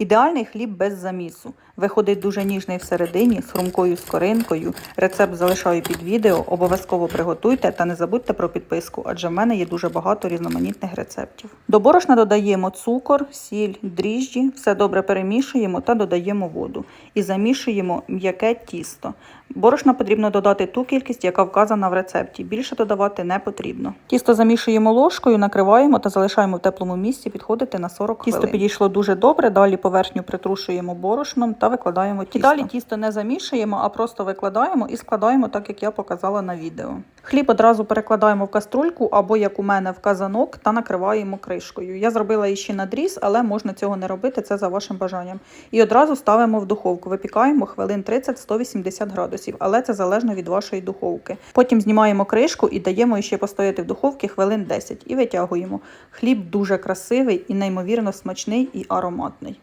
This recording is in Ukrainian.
Ідеальний хліб без замісу. Виходить дуже ніжний всередині, з хрумкою скоринкою. Рецепт залишаю під відео. Обов'язково приготуйте та не забудьте про підписку, адже в мене є дуже багато різноманітних рецептів. До борошна додаємо цукор, сіль, дріжджі, все добре перемішуємо та додаємо воду. І замішуємо м'яке тісто. Борошна потрібно додати ту кількість, яка вказана в рецепті. Більше додавати не потрібно. Тісто замішуємо ложкою, накриваємо та залишаємо в теплому місці підходити на 40 хвилин. Тісто підійшло дуже добре. Далі поверхню притрушуємо борошном та викладаємо тісто. І далі тісто не замішуємо, а просто викладаємо і складаємо так, як я показала на відео. Хліб одразу перекладаємо в каструльку або як у мене в казанок та накриваємо кришкою. Я зробила її ще надріз, але можна цього не робити, це за вашим бажанням. І одразу ставимо в духовку. Випікаємо хвилин 30-180 градусів, але це залежно від вашої духовки. Потім знімаємо кришку і даємо ще постояти в духовці хвилин 10 і витягуємо. Хліб дуже красивий і неймовірно смачний і ароматний.